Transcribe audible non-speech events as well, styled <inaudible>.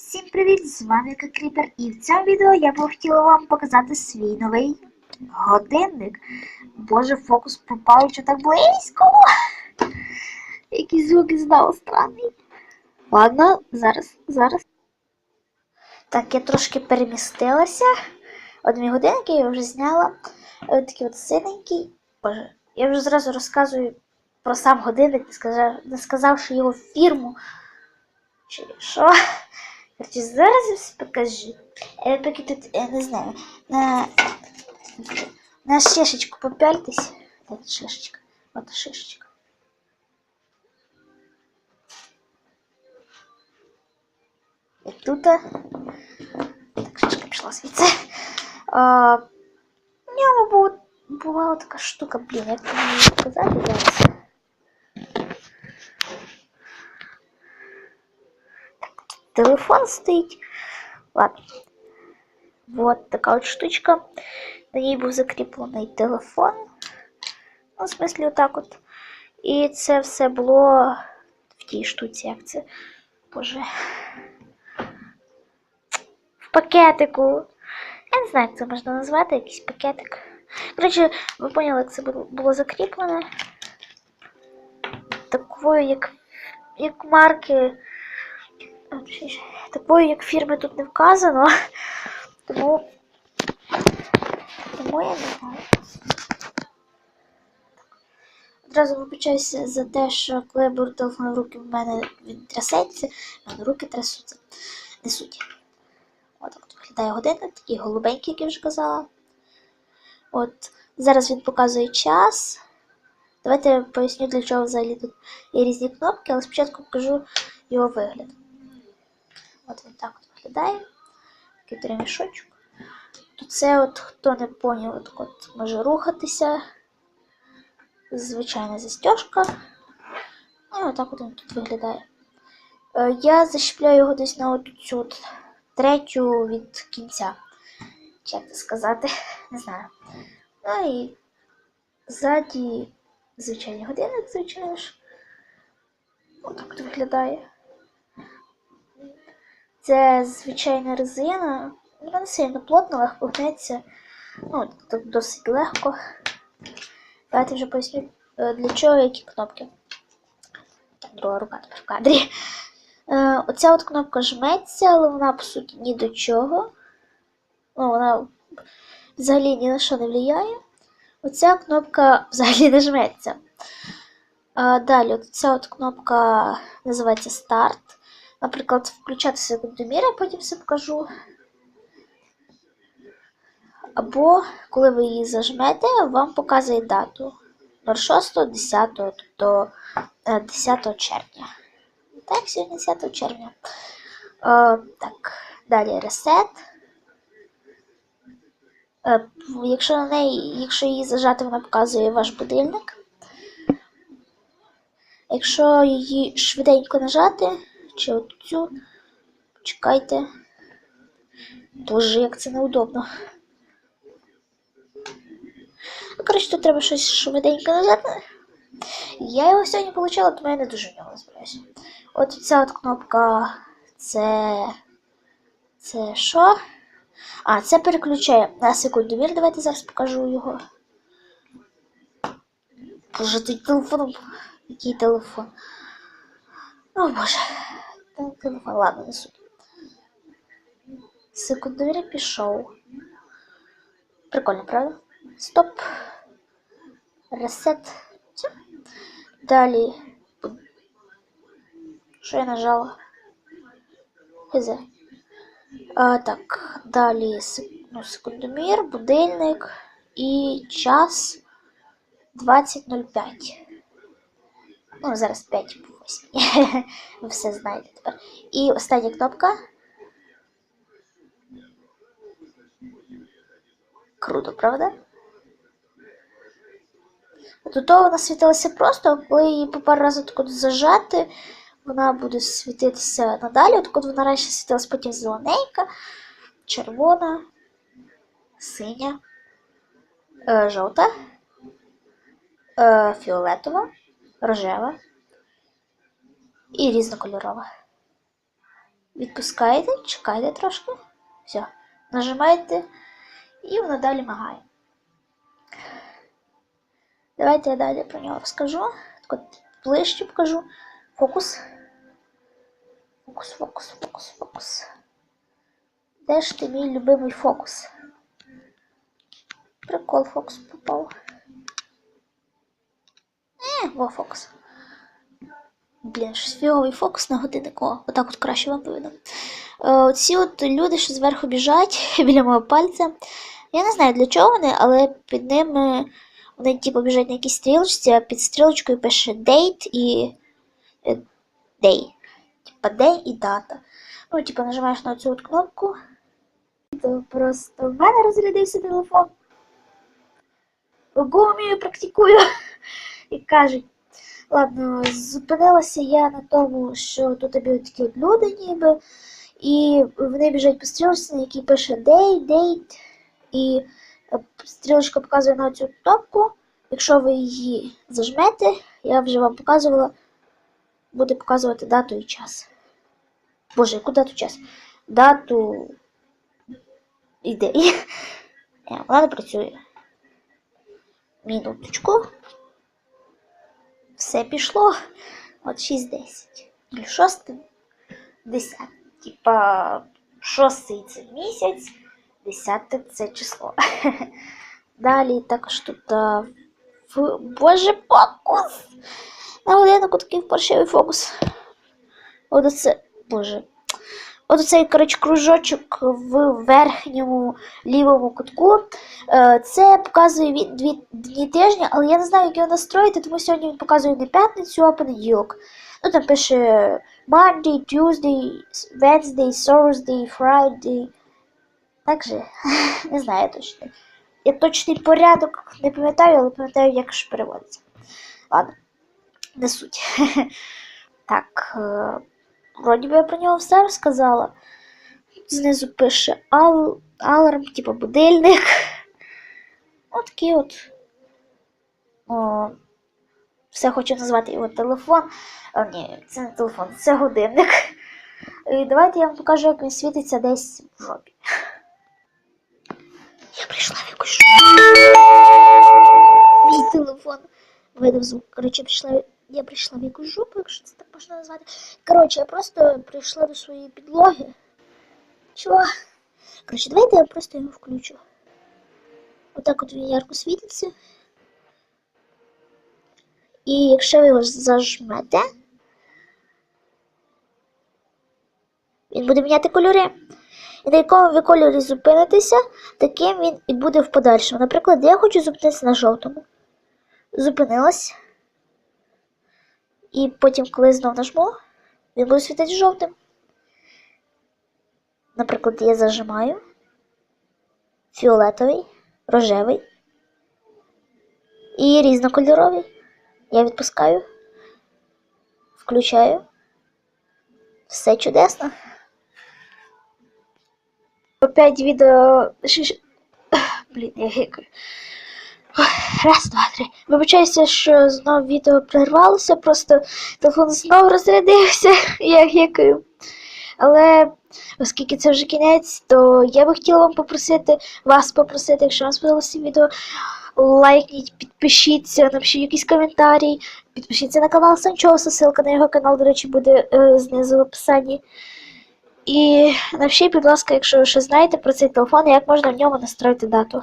Всім привіт! З вами Кріпер і в цьому відео я б хотіла вам показати свій новий годинник. Боже, фокус пропав, що так близько. Які звуки здав странний. Ладно, зараз, зараз. Так, я трошки перемістилася. От мій годинник я вже зняла. Ось такий от синенький. Боже, я вже зразу розказую про сам годинник, не сказавши його фірму. Чи що? Короче, зараз я все покажу. Я поки тут, я не знаю, на, на шишечку попяльтесь. Де тут шишечка? От шишечка. І тут. Так, шишка пішла звідси. А, в ньому був, була така штука, блін, як мені сказати зараз. Телефон стоїть. Ладно. Вот така от штучка. На ній був закріплений телефон. Ну, в смислі, отак от. І це все було в тій штуці, як це. Боже. В пакетику. Я не знаю, як це можна назвати, якийсь пакетик. Коротше, ви поняли, як це було, закріплене. Такою, як, як марки. Такої, як фірми тут не вказано, <laughs> тому, тому я не знаю. Одразу вибачаюся за те, що коли я беру телефон в руки, в мене він трясеться, в мене руки трясуться, несуть. От так виглядає годинник, такий голубенький, як я вже казала. От, Зараз він показує час. Давайте я поясню, для чого взагалі тут є різні кнопки, але спочатку покажу його вигляд. От він так от виглядає. Такий тремішочок. Тут це, от, хто не поняв, от, от може рухатися. Звичайна застежка. Ну, і отак от він тут виглядає. Е, я защіпляю його десь на от цю от третю від кінця. Чи як це сказати? <laughs> Не знаю. Ну і ззаді звичайний годинник, звичайно ж. Отак от виглядає. Це звичайна резина. Вона не сильно плотно, легко гнеться. Ну, досить легко. Давайте вже поясню, е, для чого які кнопки. Так, друга рука тепер в кадрі. Е, оця от кнопка жметься, але вона, по суті, ні до чого. Ну, вона взагалі ні на що не впливає. Оця кнопка <laughs> взагалі не жметься. А, далі, оця от кнопка називається старт. Наприклад, включати секундомір, я потім все покажу. Або, коли ви її зажмете, вам показує дату 06, 10, тобто 10 червня. Так, сьогодні 10 червня. Е, так, далі ресет. Е, якщо на неї, якщо її зажати, вона показує ваш будильник. Якщо її швиденько нажати, чи от цю. Чекайте. Боже, як це неудобно. Ну, коротше, тут треба щось швиденько нажати. Я його сьогодні отримала, тому я не дуже в нього розбираюся. От ця от кнопка це. Це що? А, це переключає на секундомір. Давайте зараз покажу його. Боже, той телефон. Який телефон? О боже. Телефон, ладно, не суть. Секундомір пішов. Прикольно, правда? Стоп. Ресет. Далі. Що я нажала? Хз. А, Так, далі ну, секундомір, будильник і час 20.05. Ну, зараз 5 8. <laughs> Ви все знаєте тепер. І остання кнопка. Круто, правда? До того вона світилася просто, коли її по пару разів так зажати, вона буде світитися надалі. От коли вона раніше світилася, потім зелененька, червона, синя, е, жовта, е, фіолетова рожева і різнокольорова. Відпускаєте, чекаєте трошки. Все. Нажимаєте і воно далі мигає. Давайте я далі про нього розкажу. Так от ближче покажу. Фокус. Фокус, фокус, фокус, фокус. Де ж ти мій любимий фокус? Прикол, фокус попав. Е, во фокус. Блін, щось фіговий фокус на годинник. О, отак от краще вам повідом. Е, ці от люди, що зверху біжать <laughs> біля мого пальця. Я не знаю для чого вони, але під ними вони типу біжать на якійсь стрілочці, а під стрілочкою пише date і е, day. Типа day і дата. Ну, типу, нажимаєш на цю кнопку. То просто в мене розрядився телефон. Ого, практикую. <laughs> І кажуть, ладно, зупинилася я на тому, що тут тобі такі от люди ніби, і вони біжать по стрілочці, на якій пише day, date, і е, стрілочка показує на цю кнопку. Якщо ви її зажмете, я вже вам показувала, буде показувати дату і час. Боже, яку дату час? Дату і день. <laughs> Е, Вона не працює. Минуточку. Все пішло. От 6-10. Или 6 10. Типа, шостий це місяць, 10 це число. <laughs> Далі також тут в... Боже, фокус! На годинку такий паршивий фокус. Оце, боже. От оцей, коротше, кружочок в верхньому лівому кутку. Е, Це показує від дві дні тижня, але я не знаю, як його настроїти, тому сьогодні він показує не п'ятницю, а понеділок. Ну там пише Monday, Tuesday, Wednesday, Thursday, Friday. Так же? <laughs> Не знаю точно. Я точний порядок не пам'ятаю, але пам'ятаю, як ж переводиться. Ладно, не суть. <laughs> Так, е, вроді би я про нього все розказала. Знизу пише ал, аларм, типу будильник. <laughs> От такий от. О, все хочу назвати його телефон. О, ні, це не телефон, це годинник. І давайте я вам покажу, як він світиться десь в жопі. <laughs> Я прийшла в якусь жопу. Мій телефон видав звук. Коротше, я прийшла в якусь жопу, якщо це так можна назвати. Коротше, я просто прийшла до своєї підлоги. Чого? Коротше, давайте я просто його включу. Отак от він ярко світиться. І якщо ви його зажмете, він буде міняти кольори. І на якому ви кольорі зупинитеся, таким він і буде в подальшому. Наприклад, я хочу зупинитися на жовтому. Зупинилась. І потім, коли знов нажму, він буде світити жовтим. Наприклад, я зажимаю фіолетовий, рожевий і різнокольоровий. Я відпускаю, включаю. Все чудесно. Опять відео. Блін, я гикаю. Раз, два, три. Вибачаюся, що знов відео прервалося, просто телефон знову розрядився, <laughs> і я. Але оскільки це вже кінець, то я би хотіла вам попросити, вас попросити, якщо вам сподобалося відео, лайкніть, підпишіться, напишіть якийсь коментарій, підпишіться на канал Санчоса, ссылка на його канал, до речі, буде е, знизу в описанні. І напишіть, будь ласка, якщо ви ще знаєте про цей телефон, як можна в ньому настроїти дату.